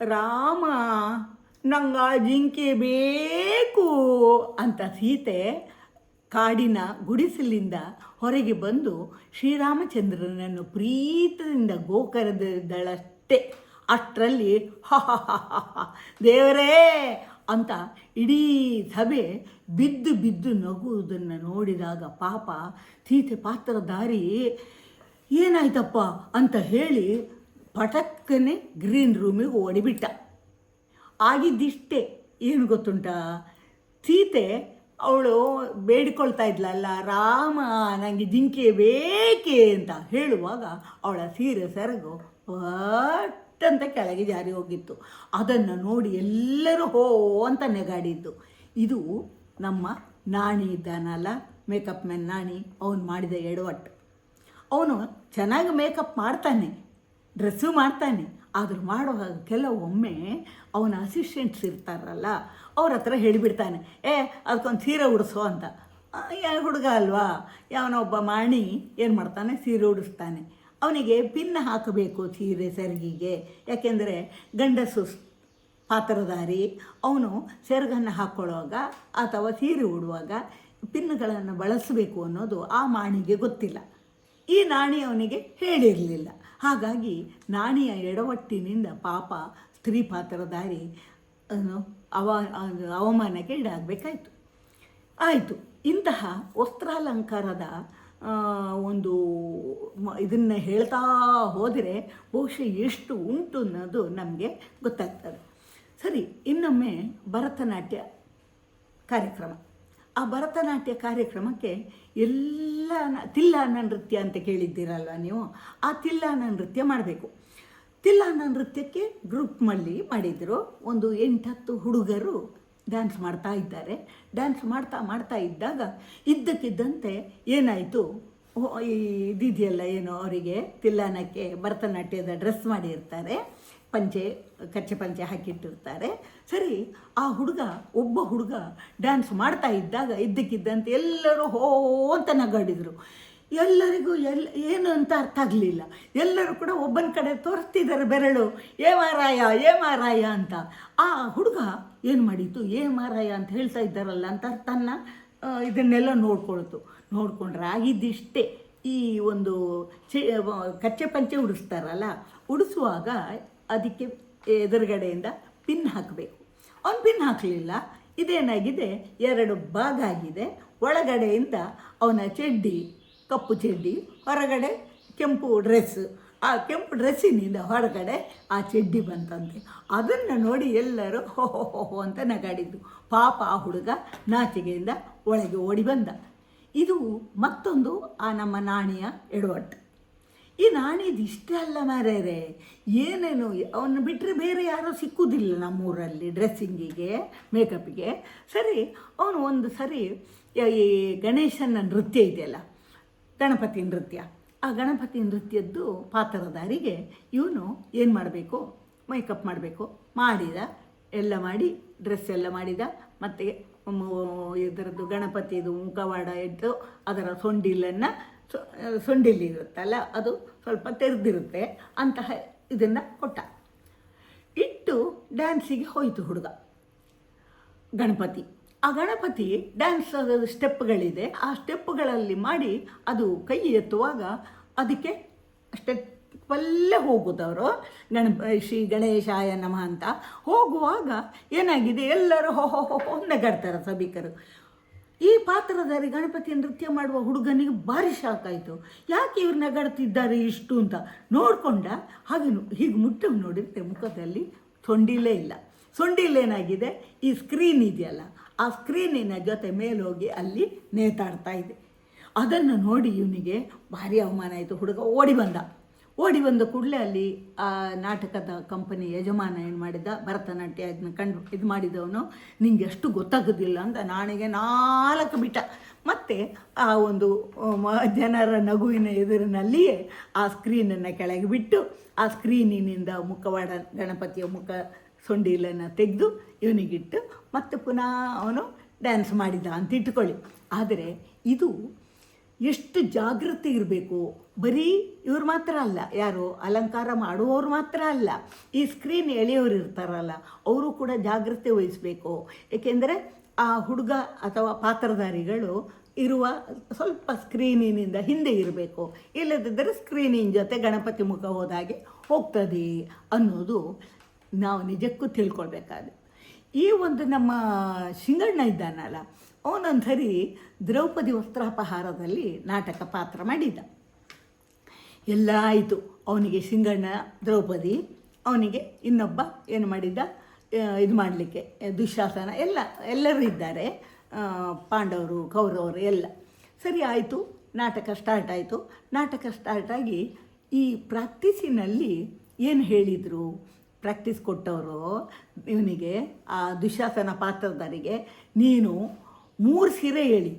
ರಾಮ, ನಂಗ ಜಿಂಕೆ ಬೇಕು ಅಂತ ಸೀತೆ ಕಾಡಿನ ಗುಡಿಸಲಿಂದ ಹೊರಗೆ ಬಂದು ಶ್ರೀರಾಮಚಂದ್ರನನ್ನು ಪ್ರೀತದಿಂದ ಗೋಕರದಳಷ್ಟೇ ಅಷ್ಟರಲ್ಲಿ ದೇವರೇ ಅಂತ ಇಡೀ ಸಭೆ ಬಿದ್ದು ಬಿದ್ದು ನಗುವುದನ್ನು ನೋಡಿದಾಗ ಪಾಪ ಸೀತೆ ಪಾತ್ರಧಾರಿ ಏನಾಯ್ತಪ್ಪ ಅಂತ ಹೇಳಿ ಪಟಕ್ಕನೆ ಗ್ರೀನ್ ರೂಮಿಗೆ ಓಡಿಬಿಟ್ಟ ಆಗಿದ್ದಿಷ್ಟೇ, ಏನು ಗೊತ್ತುಂಟಾ? ಸೀತೆ ಅವಳು ಬೇಡಿಕೊಳ್ತಾ ಇದ್ಲಲ್ಲ, ರಾಮ ನನಗೆ ಜಿಂಕೆ ಬೇಕೇ ಅಂತ ಹೇಳುವಾಗ ಅವಳ ಸೀರೆ ಸೆರಗು ಪಟ್ಟಂತ ಕೆಳಗೆ ಜಾರಿ ಹೋಗಿತ್ತು. ಅದನ್ನು ನೋಡಿ ಎಲ್ಲರೂ ಹೋ ಅಂತ ನೆಗಾಡಿದ್ದು. ಇದು ನಮ್ಮ ನಾಣಿ ಇದ್ದಾನಲ್ಲ ಮೇಕಪ್ ಮ್ಯಾನ್ ನಾಣಿ, ಅವನು ಮಾಡಿದ ಎಡವಟ್ಟು. ಅವನು ಚೆನ್ನಾಗಿ ಮೇಕಪ್ ಮಾಡ್ತಾನೆ. ಡ್ರೆಸ್ಸು ಮಾಡ್ತಾನೆ. ಆದರೂ ಮಾಡುವಾಗ ಕೆಲವೊಮ್ಮೆ ಅವನ ಅಸಿಸ್ಟೆಂಟ್ಸ್ ಇರ್ತಾರಲ್ಲ, ಅವ್ರ ಹತ್ರ ಹೇಳಿಬಿಡ್ತಾನೆ, ಏ ಅದಕ್ಕೊಂದು ಸೀರೆ ಉಡಿಸೋ ಅಂತ. ಹುಡುಗ ಅಲ್ವಾ? ಯಾವನೊಬ್ಬ ಮಾಣಿ ಏನು ಮಾಡ್ತಾನೆ? ಸೀರೆ ಉಡಿಸ್ತಾನೆ. ಅವನಿಗೆ ಪಿನ್ ಹಾಕಬೇಕು ಸೀರೆ ಸೆರಗಿಗೆ. ಯಾಕೆಂದರೆ ಗಂಡಸು ಪಾತ್ರಧಾರಿ, ಅವನು ಸೆರಗನ್ನು ಹಾಕ್ಕೊಳ್ಳುವಾಗ ಅಥವಾ ಸೀರೆ ಉಡುವಾಗ ಪಿನ್ಗಳನ್ನು ಬಳಸಬೇಕು ಅನ್ನೋದು ಆ ಮಾಣಿಗೆ ಗೊತ್ತಿಲ್ಲ. ಈ ನಾಣಿ ಅವನಿಗೆ ಹೇಳಿರಲಿಲ್ಲ. ಹಾಗಾಗಿ ನಾಣಿಯ ಎಡವಟ್ಟಿನಿಂದ ಪಾಪ ಸ್ತ್ರೀ ಪಾತ್ರಧಾರಿ ಅವ ಅವಮಾನಕ್ಕೆ ಈಡಾಗಬೇಕಾಯಿತು. ಆಯಿತು, ಇಂತಹ ವಸ್ತ್ರಾಲಂಕಾರದ ಒಂದು ಇದನ್ನು ಹೇಳ್ತಾ ಹೋದರೆ ಬಹುಶಃ ಎಷ್ಟು ಉಂಟು ಅನ್ನೋದು ನಮಗೆ ಗೊತ್ತಾಗ್ತದೆ. ಸರಿ, ಇನ್ನೊಮ್ಮೆ ಭರತನಾಟ್ಯ ಕಾರ್ಯಕ್ರಮ. ಆ ಭರತನಾಟ್ಯ ಕಾರ್ಯಕ್ರಮಕ್ಕೆ ಎಲ್ಲ ತಿಲ್ಲಾನ ನೃತ್ಯ ಅಂತ ಕೇಳಿದ್ದೀರಲ್ವ ನೀವು? ಆ ತಿಲ್ಲಾನ ನೃತ್ಯ ಮಾಡಬೇಕು. ತಿಲ್ಲಾನ ನೃತ್ಯಕ್ಕೆ ಗ್ರೂಪ್ ಮಲ್ಲಿ ಮಾಡಿದರು. ಒಂದು ಎಂಟತ್ತು ಹುಡುಗರು ಡ್ಯಾನ್ಸ್ ಮಾಡ್ತಾ ಇದ್ದಾರೆ. ಡ್ಯಾನ್ಸ್ ಮಾಡ್ತಾ ಮಾಡ್ತಾ ಇದ್ದಾಗ ಇದ್ದಕ್ಕಿದ್ದಂತೆ ಏನಾಯಿತು? ಈ ಇದಿದೆಯಲ್ಲ ಏನು ಅವರಿಗೆ? ತಿಲ್ಲಾನಕ್ಕೆ ಭರತನಾಟ್ಯದ ಡ್ರೆಸ್ ಮಾಡಿರ್ತಾರೆ. ಪಂಚೆ, ಕಚ್ಚೆ ಪಂಚೆ ಹಾಕಿಟ್ಟಿರ್ತಾರೆ. ಸರಿ, ಆ ಹುಡುಗ, ಒಬ್ಬ ಹುಡುಗ ಡ್ಯಾನ್ಸ್ ಮಾಡ್ತಾ ಇದ್ದಾಗ ಇದ್ದಕ್ಕಿದ್ದಂತೆ ಎಲ್ಲರೂ ಹೋ ಅಂತ ನಗಾಡಿದರು. ಎಲ್ಲರಿಗೂ ಎಲ್, ಏನು ಅಂತ ಅರ್ಥ ಆಗಲಿಲ್ಲ. ಎಲ್ಲರೂ ಕೂಡ ಒಬ್ಬನ ಕಡೆ ತೋರಿಸ್ತಿದ್ದಾರೆ ಬೆರಳು. ಏ ಮಾರಾಯ ಏ ಮಾರಾಯ ಅಂತ. ಆ ಹುಡುಗ ಏನು ಮಾಡಿತು ಏ ಮಾರಾಯ ಅಂತ ಹೇಳ್ತಾ ಇದ್ದಾರಲ್ಲ ಅಂತ ತನ್ನ ಇದನ್ನೆಲ್ಲ ನೋಡ್ಕೊಳ್ತು. ನೋಡಿಕೊಂಡ್ರೆ ಆಗಿದ್ದಿಷ್ಟೇ ಈ ಒಂದು ಚೆ ಕಚ್ಚೆ ಪಂಚೆ ಉಡಿಸ್ತಾರಲ್ಲ. ಉಡಿಸುವಾಗ ಅದಕ್ಕೆ ಎದುರುಗಡೆಯಿಂದ ಪಿನ್ ಹಾಕಬೇಕು. ಅವನು ಪಿನ್ ಹಾಕಲಿಲ್ಲ. ಇದೇನಾಗಿದೆ? ಎರಡು ಭಾಗ ಆಗಿದೆ. ಒಳಗಡೆಯಿಂದ ಅವನ ಚಡ್ಡಿ, ಕಪ್ಪು ಚಡ್ಡಿ, ಹೊರಗಡೆ ಕೆಂಪು ಡ್ರೆಸ್ ಆ ಕೆಂಪು ಡ್ರೆಸ್ಸಿನಿಂದ ಹೊರಗಡೆ ಆ ಚಡ್ಡಿ ಬಂತಂತೆ. ಅದನ್ನು ನೋಡಿ ಎಲ್ಲರೂ ಹೋ ಹೋ ಹೋ ಅಂತ ನಗಾಡಿದ್ದು ಪಾಪ ಆ ಹುಡುಗ ನಾಚಿಕೆಯಿಂದ ಒಳಗೆ ಓಡಿ ಬಂದ. ಇದು ಮತ್ತೊಂದು ಆ ನಮ್ಮ ನಾಣಿಯ ಎಡವಟ್ಟು. ಈ ನಾಣಿದು ಇಷ್ಟೇ ಅಲ್ಲ ಮಾರ್ಯಾರೆ ಏನೇನು, ಅವನು ಬಿಟ್ಟರೆ ಬೇರೆ ಯಾರೂ ಸಿಕ್ಕುವುದಿಲ್ಲ ನಮ್ಮೂರಲ್ಲಿ ಡ್ರೆಸ್ಸಿಂಗಿಗೆ ಮೇಕಪ್ಪಿಗೆ ಸರಿ, ಅವನು ಒಂದು ಸರಿ, ಈ ಗಣೇಶನ ನೃತ್ಯ ಇದೆಯಲ್ಲ, ಗಣಪತಿ ನೃತ್ಯ. ಆ ಗಣಪತಿ ನೃತ್ಯದ್ದು ಪಾತ್ರಧಾರಿಗೆ ಇವನು ಏನು ಮಾಡಬೇಕು? ಮೇಕಪ್ ಮಾಡಬೇಕು. ಮಾಡಿದ, ಎಲ್ಲ ಮಾಡಿ ಡ್ರೆಸ್ ಎಲ್ಲ ಮಾಡಿದ, ಮತ್ತು ಇದರದ್ದು ಗಣಪತಿದು ಮುಖವಾಡ ಇಟ್ಟು ಅದರ ಸೊಂಡಿಲನ್ನು ಸೊಂಡಿಲ್ ಇರುತ್ತಲ್ಲ, ಅದು ಸ್ವಲ್ಪ ತೆರೆದಿರುತ್ತೆ ಅಂತಹ ಇದನ್ನು ಕೊಟ್ಟ. ಇಟ್ಟು ಡ್ಯಾನ್ಸಿಗೆ ಹೋಯಿತು ಹುಡುಗ. ಗಣಪತಿ. ಆ ಗಣಪತಿ ಡ್ಯಾನ್ಸ್ ಸ್ಟೆಪ್ಗಳಿದೆ. ಆ ಸ್ಟೆಪ್ಗಳಲ್ಲಿ ಮಾಡಿ ಅದು ಕೈ ಎತ್ತುವಾಗ ಅದಕ್ಕೆ ಸ್ಟೆಪ್ಪಲ್ಲೇ ಹೋಗೋದವರು. ಗಣಪ, ಶ್ರೀ ಗಣೇಶಾಯ ನಮಃ ಅಂತ. ಹೋಗುವಾಗ ಏನಾಗಿದೆ? ಎಲ್ಲರೂ ಹೊ ಹೊ ಹೊ, ನಗಾಡ್ತಾರೆ ಸಭಿಕರು. ಈ ಪಾತ್ರಧಾರಿ ಗಣಪತಿ ನೃತ್ಯ ಮಾಡುವ ಹುಡುಗನಿಗೆ ಭಾರಿ ಶಾಕ್ ಆಯಿತು. ಯಾಕೆ ಇವ್ರು ನಗಾಡ್ತಿದ್ದಾರೆ ಇಷ್ಟು ಅಂತ ನೋಡಿಕೊಂಡ ಹಾಗೆ ಹೀಗೆ ಮುಟ್ಟ ನೋಡಿದ್ರೆ ಮುಖದಲ್ಲಿ ಸೊಂಡಿಲೇ ಇಲ್ಲ. ಸೊಂಡಿಲೇನಾಗಿದೆ ಈ ಸ್ಕ್ರೀನ್ ಇದೆಯಲ್ಲ, ಆ ಸ್ಕ್ರೀನಿನ ಜೊತೆ ಮೇಲೋಗಿ ಅಲ್ಲಿ ನೇತಾಡ್ತಾ ಇದೆ. ಅದನ್ನು ನೋಡಿ ಇವನಿಗೆ ಭಾರಿ ಅವಮಾನ ಆಯಿತು. ಹುಡುಗ ಓಡಿ ಬಂದ. ಓಡಿ ಬಂದ ಕೂಡಲೇ ಅಲ್ಲಿ ಆ ನಾಟಕದ ಕಂಪನಿ ಯಜಮಾನ ಏನು ಮಾಡಿದ ಭರತನಾಟ್ಯ ಅದನ್ನ ಕಂಡು ಇದು ಮಾಡಿದವನು, ನಿಂಗೆ ಎಷ್ಟು ಗೊತ್ತಾಗೋದಿಲ್ಲ ಅಂತ ನಾಣಿಗೆ ನಾಲ್ಕು ಬಿಟ್ಟ ಮತ್ತೆ ಆ ಒಂದು ಜನರ ನಗುವಿನ ಎದುರಿನಲ್ಲಿಯೇ ಆ ಸ್ಕ್ರೀನನ್ನು ಕೆಳಗೆ ಬಿಟ್ಟು, ಆ ಸ್ಕ್ರೀನಿನಿಂದ ಮುಖವಾಡ, ಗಣಪತಿಯ ಮುಖ ಸೊಂಡಿಲನ್ನು ತೆಗೆದು ಇವನಿಗಿಟ್ಟು ಮತ್ತೆ ಪುನಃ ಅವನು ಡ್ಯಾನ್ಸ್ ಮಾಡಿದ ಅಂತ ಇಟ್ಕೊಳ್ಳಿ ಆದರೆ ಇದು ಎಷ್ಟು ಜಾಗೃತಿ ಇರಬೇಕು? ಬರೀ ಇವ್ರು ಮಾತ್ರ ಅಲ್ಲ, ಯಾರು ಅಲಂಕಾರ ಮಾಡುವವರು ಮಾತ್ರ ಅಲ್ಲ, ಈ ಸ್ಕ್ರೀನ್ ಎಳೆಯೋರು ಇರ್ತಾರಲ್ಲ, ಅವರು ಕೂಡ ಜಾಗೃತಿ ವಹಿಸಬೇಕು. ಏಕೆಂದರೆ ಆ ಹುಡುಗ ಅಥವಾ ಪಾತ್ರಧಾರಿಗಳು ಇರುವ ಸ್ವಲ್ಪ ಸ್ಕ್ರೀನಿನಿಂದ ಹಿಂದೆ ಇರಬೇಕು. ಇಲ್ಲದಿದ್ದರೆ ಸ್ಕ್ರೀನಿನ ಜೊತೆ ಗಣಪತಿ ಮುಖ ಹೋದಾಗೆ ಹೋಗ್ತದೆ ಅನ್ನೋದು ನಾವು ನಿಜಕ್ಕೂ ತಿಳ್ಕೊಳ್ಬೇಕಾದ್ರೆ ಈ ಒಂದು ನಮ್ಮ ಶಿಂಗಣ್ಣ ಇದ್ದಾನಲ್ಲ ಅವನೊಂದು ಸರಿ ದ್ರೌಪದಿ ವಸ್ತ್ರಾಪಹಾರದಲ್ಲಿ ನಾಟಕ ಪಾತ್ರ ಮಾಡಿದ್ದ ಎಲ್ಲ ಆಯಿತು. ಅವನಿಗೆ ಸಿಂಗಣ್ಣ, ದ್ರೌಪದಿ, ಅವನಿಗೆ ಇನ್ನೊಬ್ಬ ಏನು ಮಾಡಿದ್ದ? ಇದು ಮಾಡಲಿಕ್ಕೆ, ದುಶಾಸನ, ಎಲ್ಲ, ಎಲ್ಲರೂ ಇದ್ದಾರೆ. ಪಾಂಡವರು, ಕೌರವರು, ಎಲ್ಲ. ಸರಿ ಆಯಿತು. ನಾಟಕ ಸ್ಟಾರ್ಟ್ ಆಯಿತು. ನಾಟಕ ಸ್ಟಾರ್ಟಾಗಿ ಈ ಪ್ರಾಕ್ಟೀಸಿನಲ್ಲಿ ಏನು ಹೇಳಿದರು? ಪ್ರಾಕ್ಟೀಸ್ ಕೊಟ್ಟವರು ಇವನಿಗೆ, ಆ ದುಶಾಸನ ಪಾತ್ರದಾರಿಗೆ ನೀನು ಮೂರು ಸೀರೆ ಹೇಳಿ.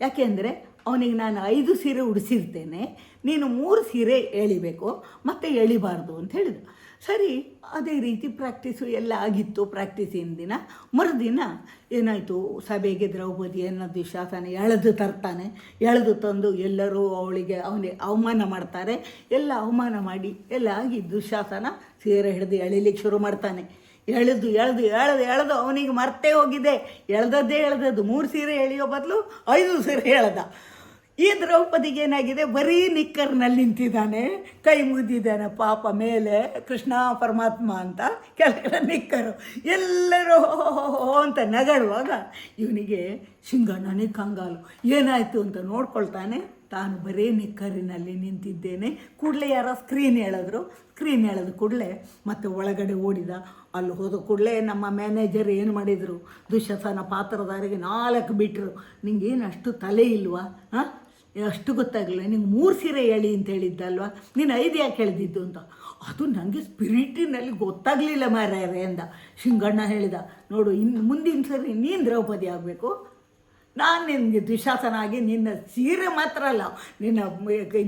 ಯಾಕೆಂದರೆ ಅವನಿಗೆ ನಾನು ಐದು ಸೀರೆ ಉಡಿಸಿರ್ತೇನೆ, ನೀನು ಮೂರು ಸೀರೆ ಎಳಿಬೇಕು ಮತ್ತೆ ಎಳಿಬಾರ್ದು ಅಂತ ಹೇಳಿದ. ಸರಿ, ಅದೇ ರೀತಿ ಪ್ರಾಕ್ಟೀಸು ಎಲ್ಲ ಆಗಿತ್ತು ಪ್ರಾಕ್ಟೀಸಿನ ದಿನ. ಮರುದಿನ ಏನಾಯಿತು, ಸಭೆಗೆ ದ್ರೌಪದಿಯನ್ನು ದುಶಾಸನ ಎಳೆದು ತರ್ತಾನೆ. ಎಳೆದು ತಂದು ಎಲ್ಲರೂ ಅವಳಿಗೆ ಅವನಿಗೆ ಅವಮಾನ ಮಾಡ್ತಾರೆ. ಎಲ್ಲ ಅವಮಾನ ಮಾಡಿ ಎಲ್ಲ ಆಗಿ ದುಶಾಸನ ಸೀರೆ ಹಿಡಿದು ಎಳಿಲಿಕ್ಕೆ ಶುರು ಮಾಡ್ತಾನೆ. ಎಳೆದು ಎಳೆದು ಎಳೆದು ಎಳೆದು ಅವನಿಗೆ ಮರ್ತೇ ಹೋಗಿದೆ. ಎಳ್ದದ್ದೇ ಎಳ್ದದ್ದು. ಮೂರು ಸೀರೆ ಎಳೆಯೋ ಬದಲು ಐದು ಸೀರೆ ಎಳೆದ. ಈ ದ್ರೌಪದಿಗೆ ಏನಾಗಿದೆ? ಬರೀ ನಿಕ್ಕರ್ನಲ್ಲಿ ನಿಂತಿದ್ದಾನೆ. ಕೈ ಮುಗಿದಿದ್ದಾನೆ ಪಾಪ ಮೇಲೆ. ಕೃಷ್ಣ ಪರಮಾತ್ಮ ಅಂತ ಕೆಳಗಡೆ ನಿಕ್ಕರು. ಎಲ್ಲರೂ ಹೋ ಅಂತ ನಗಳುವಾಗ ಇವನಿಗೆ ಶಿಂಗಣ್ಣ ಕಂಗಾಲು, ಏನಾಯಿತು? ಅಂತ ನೋಡ್ಕೊಳ್ತಾನೆ. ತಾನು ಬರೀ ನಿಕ್ಕರಿನಲ್ಲಿ ನಿಂತಿದ್ದೇನೆ. ಕೂಡಲೇ ಯಾರೋ ಸ್ಕ್ರೀನ್ ಹೇಳಿದ್ರು. ಸ್ಕ್ರೀನ್ ಹೇಳಿದ ಕೂಡಲೇ ಮತ್ತೆ ಒಳಗಡೆ ಓಡಿದ. ಅಲ್ಲಿ ಹೋದ ಕೂಡಲೇ ನಮ್ಮ ಮ್ಯಾನೇಜರ್ ಏನು ಮಾಡಿದರು? ದುಶ್ಯಸನ ಪಾತ್ರದಾರಿಗೆ ನಾಲ್ಕು ಬಿಟ್ಟರು ನಿಂಗೇನು ಅಷ್ಟು ತಲೆ ಇಲ್ವಾ? ಹಾಂ? ಅಷ್ಟು ಗೊತ್ತಾಗಲಿಲ್ಲ. ನಿಂಗೆ ಮೂರು ಸೀರೆ ಹೇಳಿ ಅಂತ ಹೇಳಿದ್ದಲ್ವಾ? ನೀನು ಐದು ಯಾಕೆ ಹೇಳಿದ್ದು ಅಂತ? ಅದು ನನಗೆ ಸ್ಪಿರಿಟಿನಲ್ಲಿ ಗೊತ್ತಾಗಲಿಲ್ಲ ಮಾರ್ಯಾರೆ ಅಂದ. ಶಿಂಗಣ್ಣ ಹೇಳಿದ, ನೋಡು ಇನ್ನು ಮುಂದಿನ ಸರಿ ನೀನು ದ್ರೌಪದಿ ಆಗಬೇಕು. ನಾನು ನಿನಗೆ ದ್ವಿಶಾಸನಾಗಿ ಆಗಿ ನಿನ್ನ ಸೀರೆ ಮಾತ್ರ ಅಲ್ಲ, ನಿನ್ನ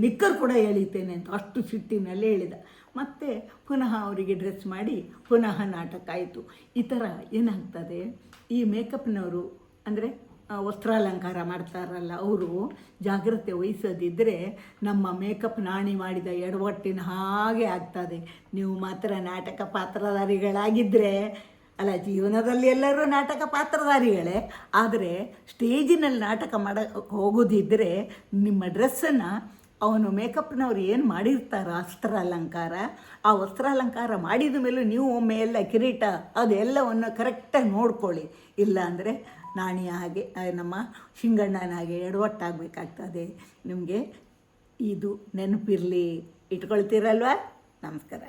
ನಿಕ್ಕರ್ ಕೂಡ ಎಳಿತೇನೆ ಅಂತ ಅಷ್ಟು ಸಿಟ್ಟಿನಲ್ಲಿ ಹೇಳಿದ. ಮತ್ತೆ ಪುನಃ ಅವರಿಗೆ ಡ್ರೆಸ್ ಮಾಡಿ ಪುನಃ ನಾಟಕ ಆಯಿತು. ಈ ಥರ ಏನಾಗ್ತದೆ? ಈ ಮೇಕಪ್ನವರು ಅಂದರೆ ವಸ್ತ್ರಾಲಂಕಾರ ಮಾಡ್ತಾರಲ್ಲ ಅವರು, ಜಾಗ್ರತೆ ವಹಿಸದಿದ್ದರೆ ನಮ್ಮ ಮೇಕಪ್ ನಾಣಿ ಮಾಡಿದ ಎಡವಟ್ಟಿನ ಹಾಗೆ ಆಗ್ತದೆ. ನೀವು ಮಾತ್ರ ನಾಟಕ ಪಾತ್ರಧಾರಿಗಳಾಗಿದ್ದರೆ ಅಲ್ಲ, ಜೀವನದಲ್ಲಿ ಎಲ್ಲರೂ ನಾಟಕ ಪಾತ್ರಧಾರಿಗಳೇ, ಆದರೆ ಸ್ಟೇಜಿನಲ್ಲಿ ನಾಟಕ ಮಾಡ ಹೋಗೋದಿದ್ದರೆ ನಿಮ್ಮ ಡ್ರೆಸ್ಸನ್ನು ಅವನು ಮೇಕಪ್ನವ್ರು ಏನು ಮಾಡಿರ್ತಾರೋ? ವಸ್ತ್ರ ಅಲಂಕಾರ ಆ ವಸ್ತ್ರಾಲಂಕಾರ ಮಾಡಿದ ಮೇಲೂ ನೀವು ಒಮ್ಮೆ ಎಲ್ಲ ಕಿರೀಟ ಅದೆಲ್ಲವನ್ನು ಕರೆಕ್ಟಾಗಿ ನೋಡ್ಕೊಳ್ಳಿ. ಇಲ್ಲ ಅಂದರೆ ನಾಣಿಯ ಹಾಗೆ ನಮ್ಮ ಶಿಂಗಣ್ಣನ ಹಾಗೆ ಎಡವಟ್ಟಾಗಬೇಕಾಗ್ತದೆ. ನಿಮಗೆ ಇದು ನೆನಪಿರಲಿ. ಇಟ್ಕೊಳ್ತೀರಲ್ವಾ? ನಮಸ್ಕಾರ.